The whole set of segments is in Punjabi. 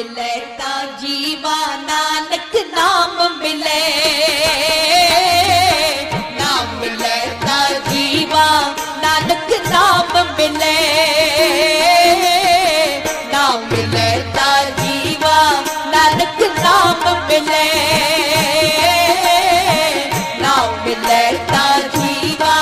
ਮਿਲੇ ਤਾਂ ਜੀਵਾ ਨਾਨਕ ਨਾਮ ਮਿਲੇ। ਨਾਮ ਮਿਲੇ ਤਾਂ ਜੀਵਾ ਨਾਨਕ ਨਾਮ ਮਿਲੇ। ਨਾਮ ਮਿਲੇ ਤਾਂ ਜੀਵਾ ਨਾਨਕ ਨਾਮ ਮਿਲੇ। ਨਾਮ ਮਿਲੇ ਤਾਂ ਜੀਵਾ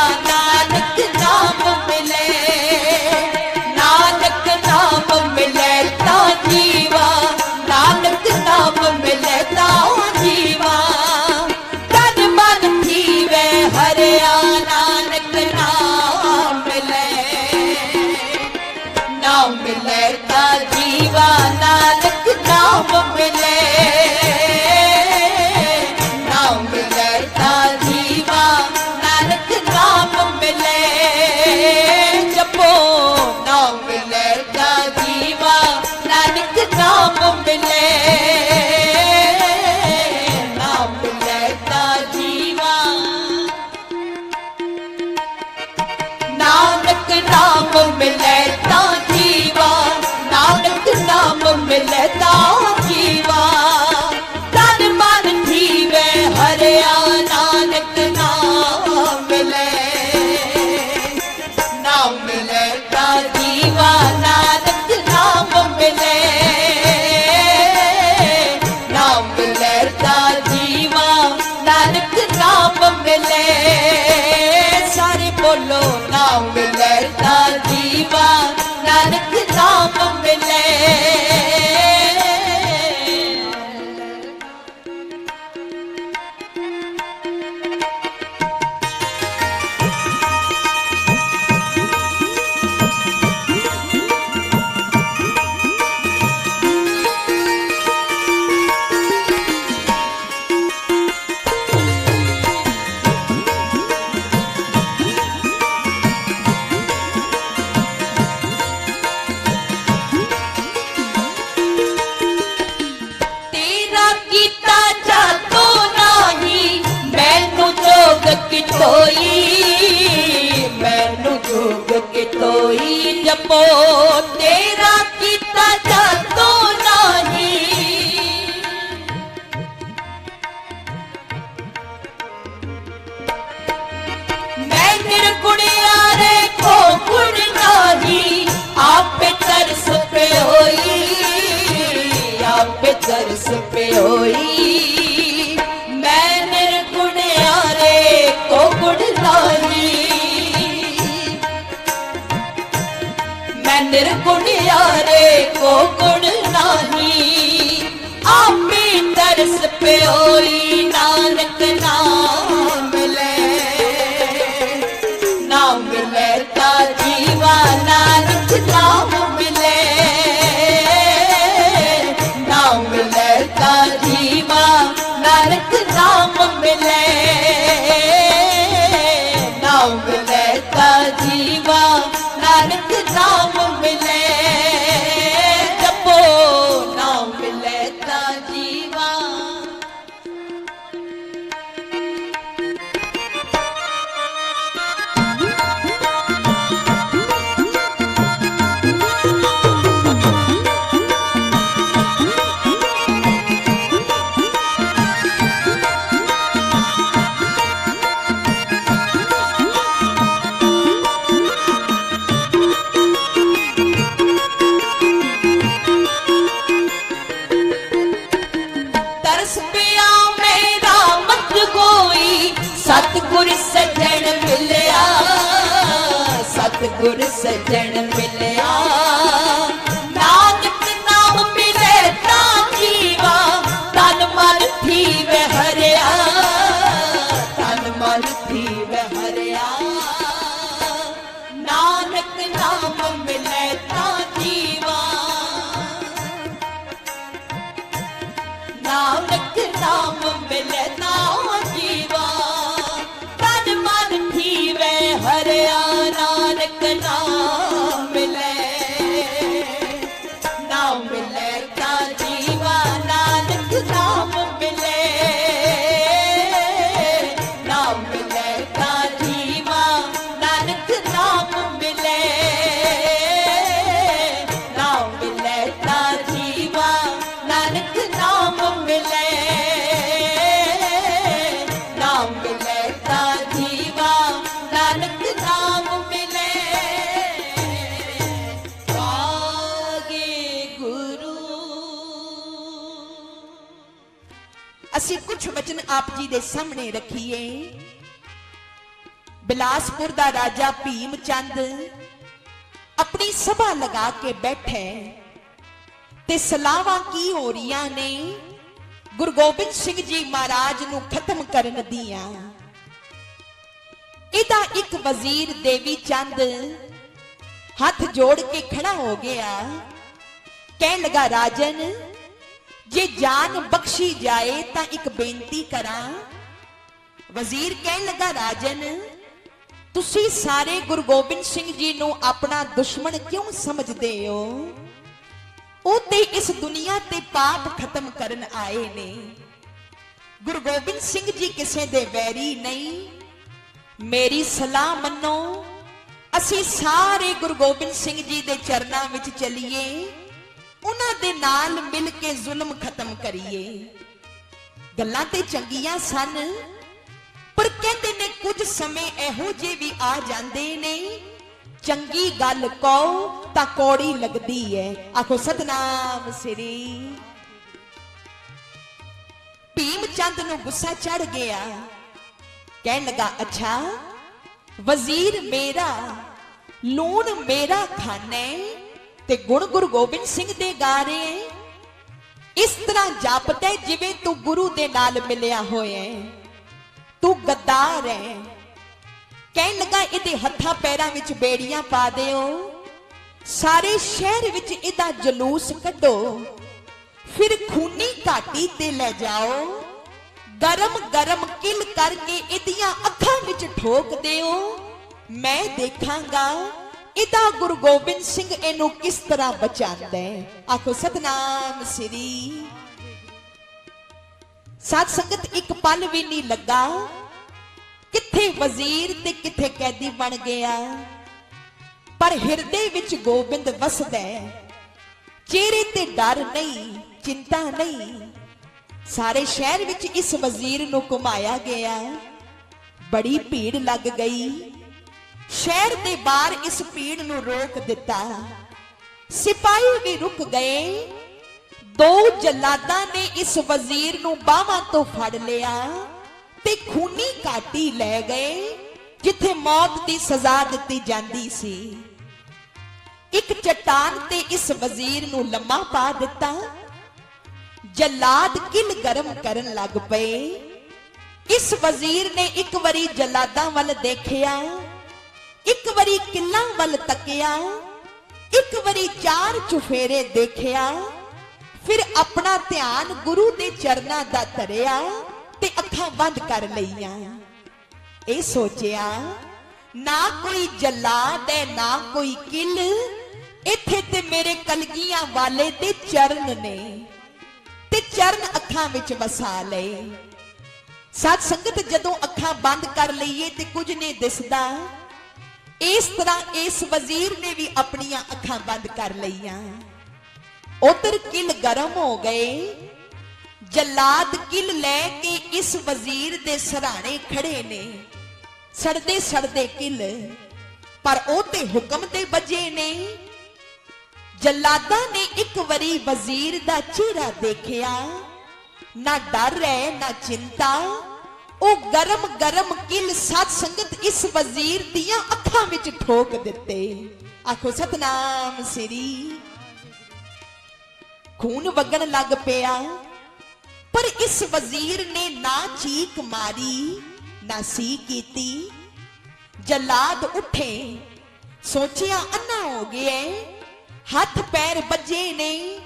پوءِ निर्गुण यारे को गुण नाही आपे तरस पे होई ਕੁਝ ਵਚਨ ਆਪ ਜੀ ਦੇ ਸਾਹਮਣੇ ਰੱਖੀਏ। ਬਿਲਾਸਪੁਰ ਦਾ ਰਾਜਾ ਭੀਮ ਚੰਦ ਆਪਣੀ ਸਭਾ ਲਗਾ ਕੇ ਬੈਠੇ ਤੇ ਸਲਾਹਾਂ ਕੀ ਹੋ ਰਹੀਆਂ ਨੇ? ਗੁਰੂ ਗੋਬਿੰਦ ਸਿੰਘ ਜੀ ਮਹਾਰਾਜ ਨੂੰ ਖਤਮ ਕਰਨ ਦੀਆਂ। ਇਹਦਾ ਇੱਕ ਵਜ਼ੀਰ ਦੇਵੀ ਚੰਦ ਹੱਥ ਜੋੜ ਕੇ ਖੜਾ ਹੋ ਗਿਆ। ਕਹਿਣ ਲੱਗਾ, ਰਾਜਨ ਜੇ ਜਾਨ ਬਖਸ਼ੀ ਜਾਏ ਤਾਂ ਇੱਕ ਬੇਨਤੀ ਕਰਾਂ। ਵਜ਼ੀਰ ਕਹਿਣ ਲੱਗਾ, ਰਾਜਨ, ਤੁਸੀਂ ਸਾਰੇ ਗੁਰੂ ਗੋਬਿੰਦ ਸਿੰਘ ਜੀ ਨੂੰ ਆਪਣਾ ਦੁਸ਼ਮਣ ਕਿਉਂ ਸਮਝਦੇ ਹੋ? ਉਹ ਤੇ ਇਸ ਦੁਨੀਆ ਤੇ ਪਾਪ ਖਤਮ ਕਰਨ ਆਏ ਨੇ। ਗੁਰੂ ਗੋਬਿੰਦ ਸਿੰਘ ਜੀ ਕਿਸੇ ਦੇ ਵੈਰੀ ਨਹੀਂ। ਮੇਰੀ ਸਲਾਹ ਮੰਨੋ, ਅਸੀਂ ਸਾਰੇ ਗੁਰੂ ਗੋਬਿੰਦ ਸਿੰਘ ਜੀ ਦੇ ਚਰਨਾਂ ਵਿੱਚ ਚੱਲੀਏ। ਉਹਨਾਂ ਦੇ ਨਾਲ ਮਿਲ ਕੇ ਜ਼ੁਲਮ ਖਤਮ ਕਰੀਏ। ਗੱਲਾਂ ਤੇ ਚੰਗੀਆਂ ਸਨ, ਪਰ ਕਹਿੰਦੇ ਨੇ ਕੁਝ ਸਮੇਂ ਇਹੋ ਜਿਹੇ ਵੀ ਆ ਜਾਂਦੇ ਨੇ। ਚੰਗੀ ਗੱਲ ਕਹੋ ਤਾਂ ਕੋੜੀ ਲੱਗਦੀ ਹੈ ਆਖੋ, ਸਤਨਾਮ ਸ੍ਰੀ। ਭੀਮ ਚੰਦ ਨੂੰ ਗੁੱਸਾ ਚੜ ਗਿਆ। ਕਹਿਣ ਲੱਗਾ, ਅੱਛਾ, ਵਜ਼ੀਰ ਮੇਰਾ, ਲੂਣ ਮੇਰਾ ਖਾਨੇ। ਤੇ ਗੁਣ ਗੁਰੂ ਗੋਬਿੰਦ ਸਿੰਘ ਦੇ ਗਾ ਰਹੇ ਹੈ। ਇਸ ਤਰ੍ਹਾਂ ਜਾਪਦਾ ਹੈ ਜਿਵੇਂ ਤੂੰ ਗੁਰੂ ਦੇ ਨਾਲ ਮਿਲਿਆ ਹੋਇਆ ਹੈ। ਤੂੰ ਗੱਦਾਰ ਹੈ। ਕਹਿਣ ਲੱਗਾ ਇਹਦੇ ਹੱਥਾਂ ਪੈਰਾਂ ਵਿੱਚ ਬੇੜੀਆਂ ਪਾ ਦਿਓ। ਸਾਰੇ ਸ਼ਹਿਰ ਵਿੱਚ ਇਹਦਾ ਜਲੂਸ ਕੱਢੋ। ਫਿਰ ਖੂਨੀ ਘਾਟੀ ਤੇ ਲੈ ਜਾਓ। ਗਰਮ ਗਰਮ ਕਿਲ ਕਰਕੇ ਇਹਦੀਆਂ ਅੱਖਾਂ ਵਿੱਚ ਠੋਕ ਦਿਓ। ਮੈਂ ਦੇਖਾਂਗਾ ਇਹਦਾ ਗੁਰੂ ਗੋਬਿੰਦ ਸਿੰਘ ਇਹਨੂੰ ਕਿਸ ਤਰ੍ਹਾਂ ਬਚਾਉਂਦਾ ਹੈ? ਆਖੋ, ਸਤਨਾਮ ਸ੍ਰੀ। ਸਾਧ ਸੰਗਤ, ਇੱਕ ਪਲ ਵੀ ਨਹੀਂ ਲੱਗਾ। ਕਿੱਥੇ ਵਜ਼ੀਰ ਤੇ ਕਿੱਥੇ ਕੈਦੀ ਬਣ ਗਿਆ। ਪਰ ਹਿਰਦੇ ਵਿੱਚ ਗੋਬਿੰਦ ਵਸਦਾ ਹੈ। ਚਿਹਰੇ ਤੇ ਡਰ ਨਹੀਂ, ਚਿੰਤਾ ਨਹੀਂ। ਸਾਰੇ ਸ਼ਹਿਰ ਵਿੱਚ ਇਸ ਵਜ਼ੀਰ ਨੂੰ ਘੁਮਾਇਆ ਗਿਆ। ਬੜੀ ਭੀੜ ਲੱਗ ਗਈ। ਸ਼ਹਿਰ ਦੇ ਬਾਹਰ ਇਸ ਭੀੜ ਨੂੰ ਰੋਕ ਦਿੱਤਾ। ਸਿਪਾਹੀ ਵੀ ਰੁਕ ਗਏ। ਦੋ ਜਲਾਦਾਂ ਨੇ ਇਸ ਵਜ਼ੀਰ ਨੂੰ ਬਾਹਾਂ ਤੋਂ ਫੜ ਲਿਆ ਤੇ ਖੂਨੀ ਕਾਟੀ ਲੈ ਗਏ, ਜਿੱਥੇ ਮੌਤ ਦੀ ਸਜ਼ਾ ਦਿੱਤੀ ਜਾਂਦੀ ਸੀ। ਇੱਕ ਚਟਾਨ ਤੇ ਇਸ ਵਜ਼ੀਰ ਨੂੰ ਲੰਮਾ ਪਾ ਦਿੱਤਾ। ਜਲਾਦ ਕਿਲ ਗਰਮ ਕਰਨ ਲੱਗ ਪਏ। ਇਸ ਵਜ਼ੀਰ ਨੇ ਇੱਕ ਵਾਰੀ ਜਲਾਦਾਂ ਵੱਲ ਦੇਖਿਆ। ਇੱਕ ਵਾਰੀ ਕਿੱਲਾਂ ਵੱਲ ਤੱਕਿਆ, ਇੱਕ ਵਾਰੀ ਚਾਰ ਚੁਫੇਰੇ ਦੇਖਿਆ, ਫਿਰ ਆਪਣਾ ਧਿਆਨ ਗੁਰੂ ਦੇ ਚਰਨਾਂ ਦਾ ਧਰਿਆ ਤੇ ਅੱਖਾਂ ਬੰਦ ਕਰ ਲਈਆਂ। ਇਹ ਸੋਚਿਆ, ਨਾ ਕੋਈ ਜਲਾਦ ਹੈ, ਨਾ ਕੋਈ ਕਿੱਲ, ਇੱਥੇ ਤੇ ਮੇਰੇ ਕਲਗੀਆਂ ਵਾਲੇ ਤੇ ਚਰਨ ਨੇ ਤੇ ਚਰਨ ਅੱਖਾਂ ਵਿੱਚ ਵਸਾ ਲਏ। ਸਾਧ ਸੰਗਤ ਜਦੋਂ ਅੱਖਾਂ ਬੰਦ ਕਰ ਲਈਏ ਤੇ ਕੁਝ ਨਹੀਂ ਦਿਸਦਾ ਇਸ ਤਰ੍ਹਾਂ ਇਸ ਵਜ਼ੀਰ ਨੇ ਵੀ ਆਪਣੀਆਂ ਅੱਖਾਂ ਬੰਦ ਕਰ ਲਈਆਂ। ਉਧਰ ਕਿਲ ਗਰਮ ਹੋ ਗਏ, ਜਲਾਦ ਕਿਲ ਲੈ ਕੇ ਇਸ ਵਜ਼ੀਰ ਦੇ ਸਰਾਣੇ ਖੜੇ ਨੇ। ਸੜਦੇ ਸੜਦੇ ਕਿਲ, ਪਰ ਉਹ ਤੇ ਹੁਕਮ ਤੇ ਵੱਜੇ ਨੇ। ਜਲਾਦਾਂ ਨੇ ਇੱਕ ਵਾਰੀ ਵਜ਼ੀਰ ਦਾ ਚਿਹਰਾ ਦੇਖਿਆ, ਨਾ ਡਰ ਹੈ, ਨਾ ਚਿੰਤਾ। ਉਹ ਗਰਮ ਗਰਮ ਕਿਲ ਸਾਧ ਸੰਗਤ ਇਸ ਵਜ਼ੀਰ ਦੀਆਂ ਅੱਖਾਂ ਵਿੱਚ ਠੋਕ ਦਿੱਤੇ। ਆਖੋ, ਸਤਨਾਮ ਸ੍ਰੀ। ਖੂਨ ਵਗਣ ਲੱਗ ਪਿਆ, ਪਰ ਇਸ ਵਜ਼ੀਰ ਨੇ ਨਾ ਚੀਕ ਮਾਰੀ, ਨਾ ਸੀ ਕੀਤੀ। ਜਲਾਦ ਉੱਠੇ, ਸੋਚਿਆ, ਅੰਨਾ ਹੋ ਗਿਆ ਹੱਥ ਪੈਰ ਬੱਜੇ ਨਹੀਂ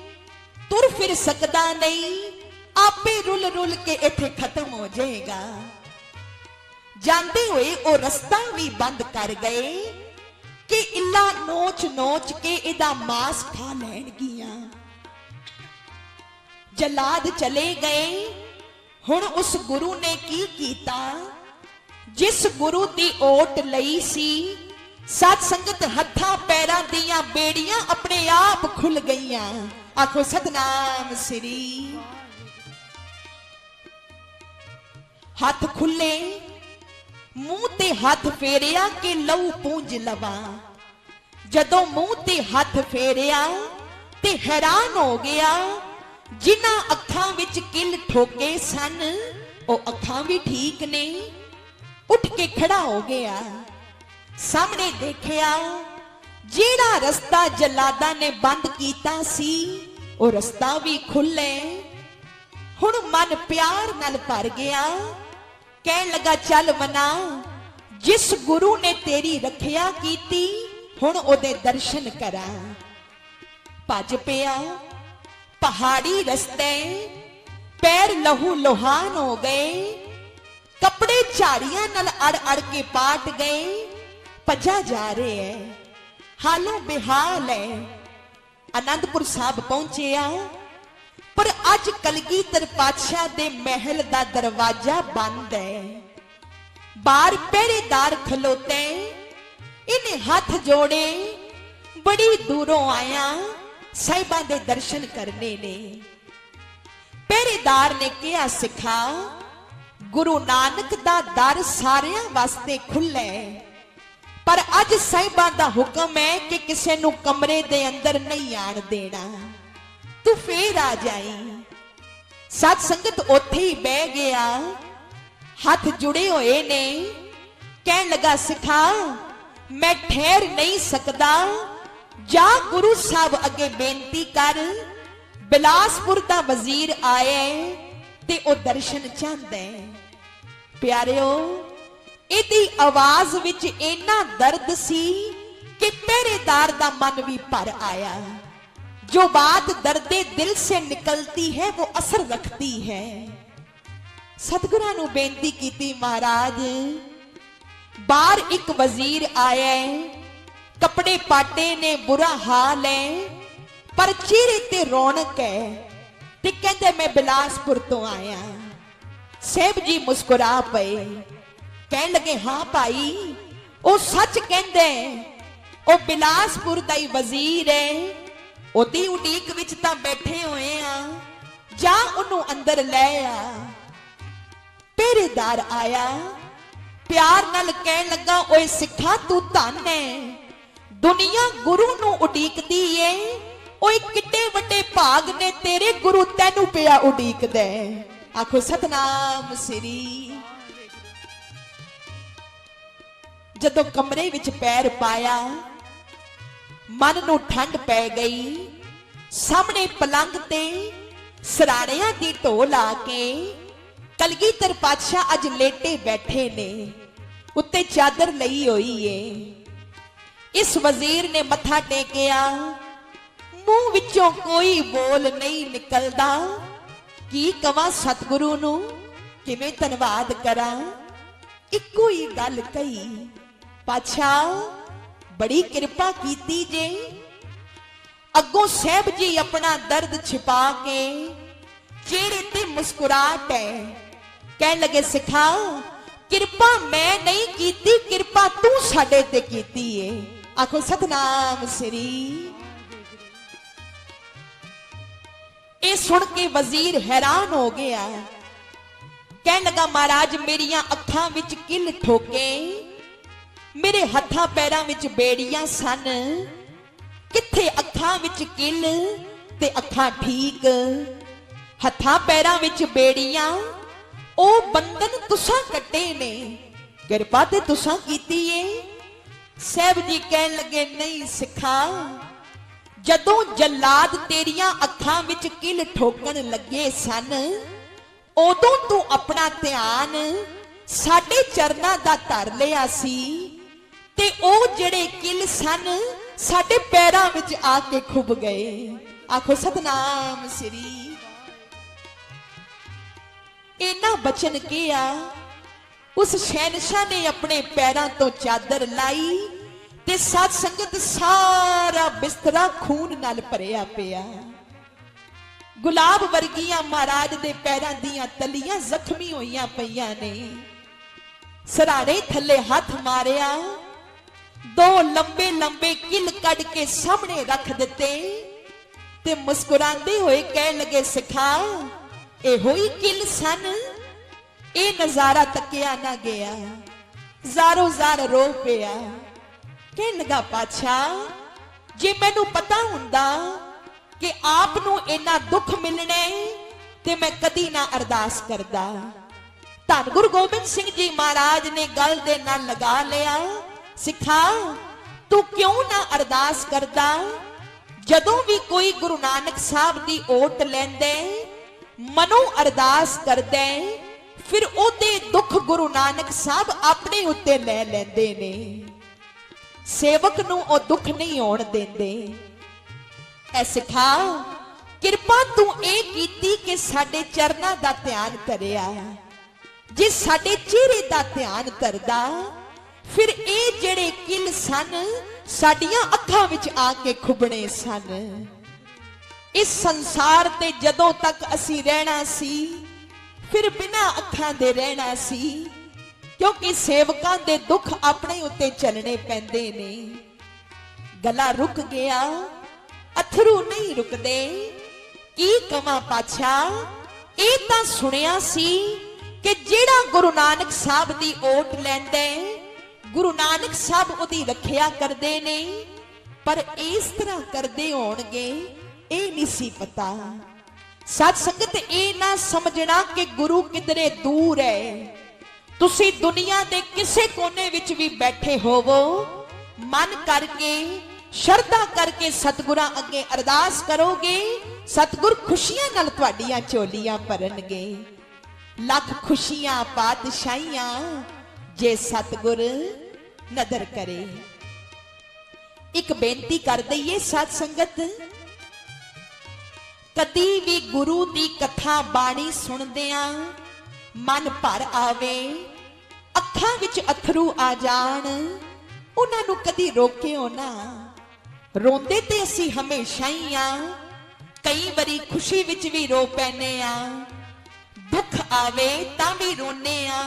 ਤੁਰ ਫਿਰ ਸਕਦਾ ਨਹੀਂ। ਆਪੇ ਰੁੱਲ ਰੁੱਲ ਕੇ ਇੱਥੇ ਖਤਮ ਹੋ ਜਾਏਗਾ। ਜਾਂਦੇ ਹੋਏ ਉਹ ਰਸਤਾ ਵੀ ਬੰਦ ਕਰ ਗਏ ਕਿ ਇੱਲਾ ਨੋਚ ਨੋਚ ਕੇ ਇਹਦਾ ਮਾਸ ਖਾ ਲੈਣਗੀਆਂ। ਜਲਾਦ ਚਲੇ ਗਏ। ਹੁਣ ਉਸ ਗੁਰੂ ਨੇ ਕੀ ਕੀਤਾ? ਜਿਸ ਗੁਰੂ ਦੀ ਓਟ ਲਈ ਸੀ, ਸਤ ਸੰਗਤ ਹੱਥਾਂ ਪੈਰਾਂ ਦੀਆਂ ਬੇੜੀਆਂ ਆਪਣੇ ਆਪ ਖੁੱਲ ਗਈਆਂ। ਆਖੋ ਸਤਨਾਮ ਸ੍ਰੀ ਹੱਥ ਖੁੱਲੇ, ਮੂੰਹ ਤੇ ਹੱਥ ਫੇਰਿਆ ਕਿ ਲਹੂ ਪੂੰਜ ਲਵਾਂ। ਜਦੋਂ ਮੂੰਹ ਤੇ ਹੱਥ ਫੇਰਿਆ ਤੇ ਹੈਰਾਨ ਹੋ ਗਿਆ, ਜਿਨ੍ਹਾਂ ਅੱਖਾਂ ਵਿੱਚ ਕਿੱਲ ਠੋਕੇ ਸਨ, ਉਹ ਅੱਖਾਂ ਵੀ ਠੀਕ ਨੇ। ਉੱਠ ਕੇ ਖੜਾ ਹੋ ਗਿਆ, ਸਾਹਮਣੇ ਦੇਖਿਆ, ਜਿਹੜਾ ਰਸਤਾ ਜਲਾਦਾਂ ਨੇ ਬੰਦ ਕੀਤਾ ਸੀ, ਉਹ ਰਸਤਾ ਵੀ ਖੁੱਲੇ ਹੁਣ ਮਨ ਪਿਆਰ ਨਾਲ ਭਰ ਗਿਆ ਕਹਿਣ ਲੱਗਾ, ਚੱਲ ਮਨਾ ਜਿਸ ਗੁਰੂ ਨੇ ਤੇਰੀ ਰੱਖਿਆ ਕੀਤੀ, ਹੁਣ ਉਹਦੇ ਦਰਸ਼ਨ ਕਰਾਂ। ਭੱਜ ਪਿਆ, ਪਹਾੜੀ ਰਸਤੇ, ਪੈਰ ਲਹੂ ਲੋਹਾਨ ਹੋ ਗਏ। ਕੱਪੜੇ ਝਾੜੀਆਂ ਨਾਲ ਅੜ ਅੜ ਕੇ ਪਾਟ ਗਏ। ਭੱਜਾ ਜਾ ਰਿਹਾ ਹੈ, ਹਾਲੋਂ ਬਿਹਾਲ ਹੈ। ਅਨੰਦਪੁਰ ਸਾਹਿਬ ਪਹੁੰਚਿਆ। ਪਰ ਅੱਜ ਕਲਗੀਧਰ ਪਾਤਸ਼ਾਹ ਦੇ ਮਹਿਲ ਦਾ ਦਰਵਾਜ਼ਾ ਬੰਦ ਹੈ। ਬਾਹਰ ਪਹਿਰੇਦਾਰ ਖਲੋਤੇ, ਇਹਨੇ ਹੱਥ ਜੋੜੇ, ਬੜੀ ਦੂਰੋਂ ਆਇਆ ਸਾਹਿਬਾਂ ਦੇ ਦਰਸ਼ਨ ਕਰਨੇ ਨੇ। ਪਹਿਰੇਦਾਰ ਨੇ ਕਿਹਾ, ਸਿੱਖਾ, ਗੁਰੂ ਨਾਨਕ ਦਾ ਦਰ ਸਾਰਿਆਂ ਵਾਸਤੇ ਖੁੱਲ੍ਹਾ ਹੈ। ਪਰ ਅੱਜ ਸਾਹਿਬਾਂ ਦਾ ਹੁਕਮ ਹੈ ਕਿ ਕਿਸੇ ਨੂੰ ਕਮਰੇ ਦੇ ਅੰਦਰ ਨਹੀਂ ਆਣ ਦੇਣਾ। ਤੂੰ ਫੇਰ ਆ ਜਾਈ। ਸਤ ਸੰਗਤ ਉੱਥੇ ਹੀ ਬਹਿ ਗਿਆ। ਹੱਥ ਜੁੜੇ ਹੋਏ ਨੇ। ਕਹਿਣ ਲੱਗਾ, ਸਿਖਾ, ਮੈਂ ਠਹਿਰ ਨਹੀਂ ਸਕਦਾ। ਜਾ ਗੁਰੂ ਸਾਹਿਬ ਅੱਗੇ ਬੇਨਤੀ ਕਰ। ਬਿਲਾਸਪੁਰ ਦਾ ਵਜ਼ੀਰ ਆਇਆ ਤੇ ਉਹ ਦਰਸ਼ਨ ਚਾਹੁੰਦਾ ਹੈ ਪਿਆਰਿਓ, ਇਹਦੀ ਆਵਾਜ਼ ਵਿੱਚ ਇੰਨਾ ਦਰਦ ਸੀ ਕਿ ਪਹਿਰੇਦਾਰ ਦਾ ਮਨ ਵੀ ਭਰ ਆਇਆ। ਜੋ ਬਾਤ ਦਰਦੇ ਦਿਲ ਸੇ ਨਿਕਲਤੀ ਹੈ ਉਹ ਅਸਰ ਰੱਖਤੀ ਹੈ ਸਤਿਗੁਰਾਂ ਨੂੰ ਬੇਨਤੀ ਕੀਤੀ ਮਹਾਰਾਜ ਬਾਹਰ ਇੱਕ ਵਜ਼ੀਰ ਆਇਆ ਹੈ ਕੱਪੜੇ ਪਾਟੇ ਨੇ ਬੁਰਾ ਹਾਲ ਹੈ ਪਰ ਚਿਹਰੇ ਤੇ ਰੌਣਕ ਹੈ ਤੇ ਕਹਿੰਦੇ ਮੈਂ ਬਿਲਾਸਪੁਰ ਤੋਂ ਆਇਆ ਸੇਬ ਜੀ ਮੁਸਕਰਾ ਪਏ ਕਹਿਣ ਲੱਗੇ ਹਾਂ ਭਾਈ ਉਹ ਸੱਚ ਕਹਿੰਦੇ ਉਹ ਬਿਲਾਸਪੁਰ ਦਾ ਹੀ ਵਜ਼ੀਰ ਹੈ ਉਹਦੀ ਉਡੀਕ ਵਿੱਚ ਤਾਂ ਬੈਠੇ ਹੋਏ ਆ। ਜਾਂ ਉਹਨੂੰ ਅੰਦਰ ਲੈ ਆ। ਪਹਿਰੇਦਾਰ ਆਇਆ। ਪਿਆਰ ਨਾਲ ਕਹਿਣ ਲੱਗਾ, ਓਏ ਸਿੱਖਾ, ਤੂੰ ਧੰਨ ਹੈ ਦੁਨੀਆ ਗੁਰੂ ਨੂੰ ਉਡੀਕਦੀ ਏ। ਓਏ ਕਿੱਡੇ ਵੱਡੇ ਭਾਗ ਨੇ ਤੇਰੇ ਗੁਰੂ ਤੈਨੂੰ ਪਿਆ ਉਡੀਕਦਾ ਆਖੋ, ਸਤਨਾਮ ਸ੍ਰੀ ਜਦੋਂ ਕਮਰੇ ਵਿੱਚ ਪੈਰ ਪਾਇਆ ਮਨ ਨੂੰ ਠੰਡ ਪੈ ਗਈ। ਸਾਹਮਣੇ ਪਲੰਗ ਤੇ ਸਰਾਣਿਆਂ ਦੀ ਢੋ ਲਾ ਕੇ ਕਲਗੀਧਰ ਪਾਤਸ਼ਾਹ ਅੱਜ ਲੇਟੇ ਬੈਠੇ ਨੇ। ਉੱਤੇ ਚਾਦਰ ਲਈ ਹੋਈ ਏ। ਇਸ ਵਜ਼ੀਰ ਨੇ ਮੱਥਾ ਟੇਕਿਆ। ਮੂੰਹ ਵਿੱਚੋਂ ਕੋਈ ਬੋਲ ਨਹੀਂ ਨਿਕਲਦਾ। ਕੀ ਕਵਾਂ ਸਤਿਗੁਰੂ ਨੂੰ? ਕਿਵੇਂ ਧੰਨਵਾਦ ਕਰਾਂ? ਇੱਕੋ ਹੀ ਗੱਲ ਕਹੀ। ਪਾਤਸ਼ਾਹ ਬੜੀ ਕਿਰਪਾ ਕੀਤੀ ਜੇ। ਅੱਗੋਂ ਸਹਿਬ ਜੀ ਆਪਣਾ ਦਰਦ ਛਿਪਾ ਕੇ ਚਿਹਰੇ ਤੇ ਮੁਸਕਰਾਹਟ ਹੈ। ਕਹਿਣ ਲੱਗੇ ਸਿਖਾ ਕਿਰਪਾ ਮੈਂ ਨਹੀਂ ਕੀਤੀ, ਕਿਰਪਾ ਤੂੰ ਸਾਡੇ ਤੇ ਕੀਤੀ ਏ। ਆਖੋ, ਸਤਨਾਮ ਸ੍ਰੀ। ਇਹ ਸੁਣ ਕੇ ਵਜ਼ੀਰ ਹੈਰਾਨ ਹੋ ਗਿਆ। ਕਹਿਣ ਲੱਗਾ, ਮਹਾਰਾਜ, ਮੇਰੀਆਂ ਅੱਖਾਂ ਵਿੱਚ ਕਿੱਲ ਠੋਕੇ। ਮੇਰੇ ਹੱਥਾਂ ਪੈਰਾਂ ਵਿੱਚ ਬੇੜੀਆਂ ਸਨ। ਕਿੱਥੇ ਅੱਖਾਂ ਵਿੱਚ ਕਿੱਲ ਤੇ ਅੱਖਾਂ ਠੀਕ? ਹੱਥਾਂ ਪੈਰਾਂ ਵਿੱਚ ਬੇੜੀਆਂ, ਉਹ ਬੰਧਨ ਤੁਸਾਂ ਕੱਟੇ ਨੇ। ਕਿਰਪਾ ਤੇ ਤੁਸਾਂ ਕੀਤੀ ਏ। ਸਹਿਬ ਜੀ ਕਹਿਣ ਲੱਗੇ, ਨਹੀਂ ਸਿੱਖਾ, ਜਦੋਂ ਜਲਾਦ ਤੇਰੀਆਂ ਅੱਖਾਂ ਵਿੱਚ ਕਿਲ ਠੋਕਣ ਲੱਗੇ ਸਨ, ਉਦੋਂ ਤੂੰ ਆਪਣਾ ਧਿਆਨ ਸਾਡੇ ਚਰਨਾਂ ਦਾ ਧਰ ਲਿਆ ਸੀ। ਤੇ ਉਹ ਜਿਹੜੇ ਕਿਲ ਸਨ, ਸਾਡੇ ਪੈਰਾਂ ਵਿੱਚ ਆ ਕੇ ਖੁੱਭ ਗਏ। ਆਖੋ, ਸਤਨਾਮ ਸ੍ਰੀ। ਇਹਨਾਂ ਬਚਨ ਕੀਆ ਉਸ ਸ਼ਹਿਨशाह ਨੇ ਆਪਣੇ ਪੈਰਾਂ ਤੋਂ ਚਾਦਰ ਲਾਈ ਤੇ ਸਾਧ ਸੰਗਤ ਸਾਰਾ ਬਿਸਤਰਾ ਖੂਨ ਨਾਲ ਭਰਿਆ ਪਿਆ। ਗੁਲਾਬ ਵਰਗੀਆਂ ਮਹਾਰਾਜ ਦੇ ਪੈਰਾਂ ਦੀਆਂ ਤਲੀਆਂ ਜ਼ਖਮੀ ਹੋਈਆਂ ਪਈਆਂ ਨੇ। ਸਰਾੜੇ ਥੱਲੇ ਹੱਥ ਮਾਰਿਆ ਦੋ ਲੰਬੇ ਲੰਬੇ ਕਿਲ ਕੱਢ ਕੇ ਸਾਹਮਣੇ ਰੱਖ ਦਿੱਤੇ ਤੇ ਮੁਸਕਰਾਉਂਦੇ ਹੋਏ ਕਹਿਣ ਲੱਗੇ ਸਿਖਾ ਇਹੋ ਹੀ ਕਿਲ ਸਨ। ਇਹ ਨਜ਼ਾਰਾ ਤੱਕਿਆ ਨਾ ਗਿਆ। ਜ਼ਾਰੋ ਜ਼ਾਰ ਰੋ ਪਿਆ। ਕਹਿਣ ਲੱਗਾ ਪਾਛਾ ਜੇ ਮੈਨੂੰ ਪਤਾ ਹੁੰਦਾ ਕਿ ਆਪ ਨੂੰ ਇੰਨਾ ਦੁੱਖ ਮਿਲਣੇ ਤੇ ਮੈਂ ਕਦੀ ਨਾ ਅਰਦਾਸ ਕਰਦਾ। ਧੰਨ ਗੁਰੂ ਗੋਬਿੰਦ ਸਿੰਘ ਜੀ ਮਹਾਰਾਜ ਨੇ ਗੱਲ ਦੇ ਨਾਲ ਲਗਾ ਲਿਆ। ਸਿੱਖਾ, ਤੂੰ ਕਿਉਂ ਨਾ ਅਰਦਾਸ ਕਰਦਾ? ਜਦੋਂ ਵੀ ਕੋਈ ਗੁਰੂ ਨਾਨਕ ਸਾਹਿਬ ਦੀ ਓਟ ਲੈਂਦੇ ਮਨੋਂ ਅਰਦਾਸ ਕਰਦੇ ਫਿਰ ਉਹਦੇ ਦੁੱਖ ਗੁਰੂ ਨਾਨਕ ਸਾਹਿਬ ਆਪਣੇ ਉੱਤੇ ਲੈ ਲੈਂਦੇ ਨੇ। ਸੇਵਕ ਨੂੰ ਉਹ ਦੁੱਖ ਨਹੀਂ ਆਉਣ ਦਿੰਦੇ। ਐ ਸਿਖਾ, ਕਿਰਪਾ ਤੂੰ ਇਹ ਕੀਤੀ ਕਿ ਸਾਡੇ ਚਰਨਾਂ ਦਾ ਧਿਆਨ ਕਰਿਆ ਜੇ ਸਾਡੇ ਚਿਹਰੇ ਦਾ ਧਿਆਨ ਕਰਦਾ ਫਿਰ ਇਹ ਜਿਹੜੇ ਕਿਲ ਸਨ, ਸਾਡੀਆਂ ਅੱਖਾਂ ਵਿੱਚ ਆ ਕੇ ਖੁੱਬਣੇ ਸਨ। ਇਸ ਸੰਸਾਰ ਤੇ ਜਦੋਂ ਤੱਕ ਅਸੀਂ ਰਹਿਣਾ ਸੀ, ਫਿਰ ਬਿਨਾਂ ਅੱਖਾਂ ਦੇ ਰਹਿਣਾ ਸੀ, ਕਿਉਂਕਿ ਸੇਵਕਾਂ ਦੇ ਦੁੱਖ ਆਪਣੇ ਉੱਤੇ ਚੱਲਣੇ ਪੈਂਦੇ ਨੇ। ਗਲਾ ਰੁਕ ਗਿਆ, ਅਥਰੂ ਨਹੀਂ ਰੁਕਦੇ। ਕੀ ਕਵਾਂ ਪਾਛਾ, ਇਹ ਤਾਂ ਸੁਣਿਆ ਸੀ ਕਿ ਜਿਹੜਾ ਗੁਰੂ ਨਾਨਕ ਸਾਹਿਬ ਦੀ ਓਟ ਲੈਂਦੇ ਗੁਰੂ ਨਾਨਕ ਸਾਹਿਬ ਉਹਦੀ ਰੱਖਿਆ ਕਰਦੇ ਨੇ, ਪਰ ਇਸ ਤਰ੍ਹਾਂ ਕਰਦੇ ਹੋਣਗੇ, ਇਹ ਨਹੀਂ ਸੀ ਪਤਾ। ਸਤ ਸੰਗਤ, ਇਹ ਨਾ ਸਮਝਣਾ ਕਿ ਗੁਰੂ ਕਿਧਰੇ ਦੂਰ ਹੈ ਤੁਸੀਂ ਦੁਨੀਆ ਦੇ ਕਿਸੇ ਕੋਨੇ ਵਿੱਚ ਵੀ ਬੈਠੇ ਹੋਵੋ, ਮਨ ਕਰਕੇ, ਸ਼ਰਧਾ ਕਰਕੇ ਸਤਿਗੁਰਾਂ ਅੱਗੇ ਅਰਦਾਸ ਕਰੋਗੇ, ਸਤਿਗੁਰ ਖੁਸ਼ੀਆਂ ਨਾਲ ਤੁਹਾਡੀਆਂ ਝੋਲੀਆਂ ਭਰਨਗੇ। ਲੱਖ ਖੁਸ਼ੀਆਂ, ਪਾਤਸ਼ਾਹੀਆਂ, ਜੇ ਸਤਿਗੁਰ ਨਦਰ ਕਰੇ। ਇੱਕ ਬੇਨਤੀ ਕਰ ਦਈਏ ਸਤ ਸੰਗਤ, ਕਦੀ ਵੀ ਗੁਰੂ ਦੀ ਕਥਾ ਬਾਣੀ ਸੁਣਦਿਆਂ ਮਨ ਭਰ ਆਵੇ, ਅੱਖਾਂ ਵਿੱਚ ਅਥਰੂ ਆ ਜਾਣ, ਉਹਨਾਂ ਨੂੰ ਕਦੀ ਰੋਕਿਓ ਨਾ। ਰੋਂਦੇ ਤੇ ਅਸੀਂ ਹਮੇਸ਼ਾ ਹੀ ਆ, ਕਈ ਵਾਰੀ ਖੁਸ਼ੀ ਵਿੱਚ ਵੀ ਰੋ ਪੈਨੇ ਆ। ਦੁੱਖ ਆਵੇ ਤਾਂ ਵੀ ਰੋਨੇ ਆ।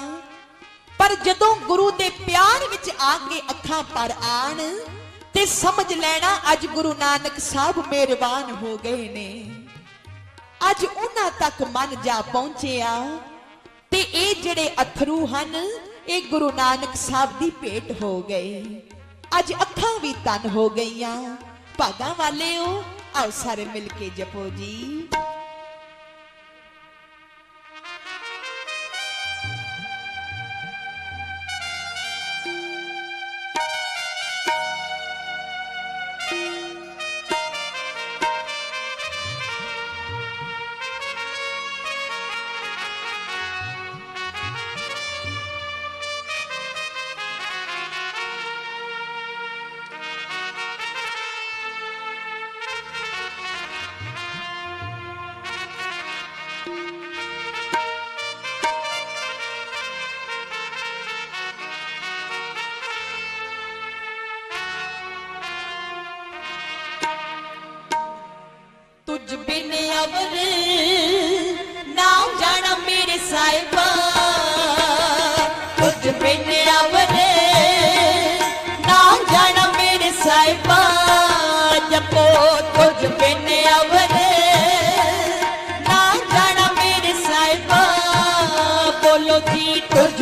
ਪਰ ਜਦੋਂ ਗੁਰੂ ਦੇ ਪਿਆਰ ਵਿੱਚ ਆ ਕੇ ਅੱਖਾਂ ਪਰ ਆਣ ਤੇ ਸਮਝ ਲੈਣਾ ਅੱਜ ਗੁਰੂ ਨਾਨਕ ਸਾਹਿਬ ਮਿਹਰਬਾਨ ਹੋ ਗਏ ਨੇ। ਅੱਜ ਉਹਨਾਂ ਤੱਕ ਮਨ ਜਾ ਪਹੁੰਚਿਆ ਤੇ ਇਹ ਜਿਹੜੇ ਅਥਰੂ ਹਨ, ਇਹ ਗੁਰੂ ਨਾਨਕ ਸਾਹਿਬ ਦੀ ਭੇਟ ਹੋ ਗਏ। ਅੱਜ ਅੱਖਾਂ ਵੀ ਤਨ ਹੋ ਗਈਆਂ। ਭਾਗਾਂ ਵਾਲਿਓ, ਆਓ ਸਾਰੇ ਮਿਲ ਕੇ ਜਪੋ ਜੀ।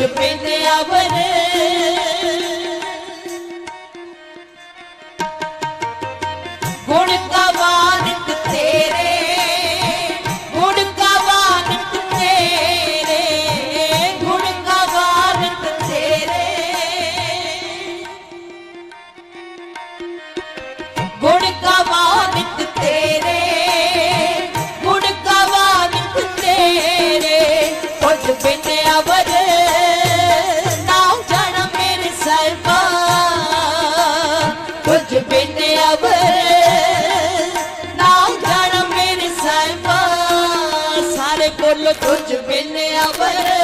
ਜੀ ਤੁਝ ਬਿਨ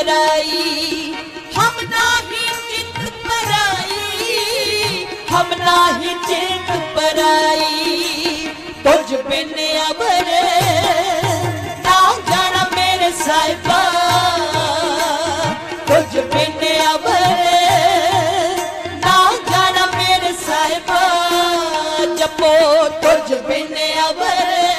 पराई हम नाही चित पराई हम नाही चित पराई तुझ बिन अबर ना जाना मेरे साहिबा तुझ बिन अबर ना जाना मेरे साहिबा जपो तुझ बिन अबर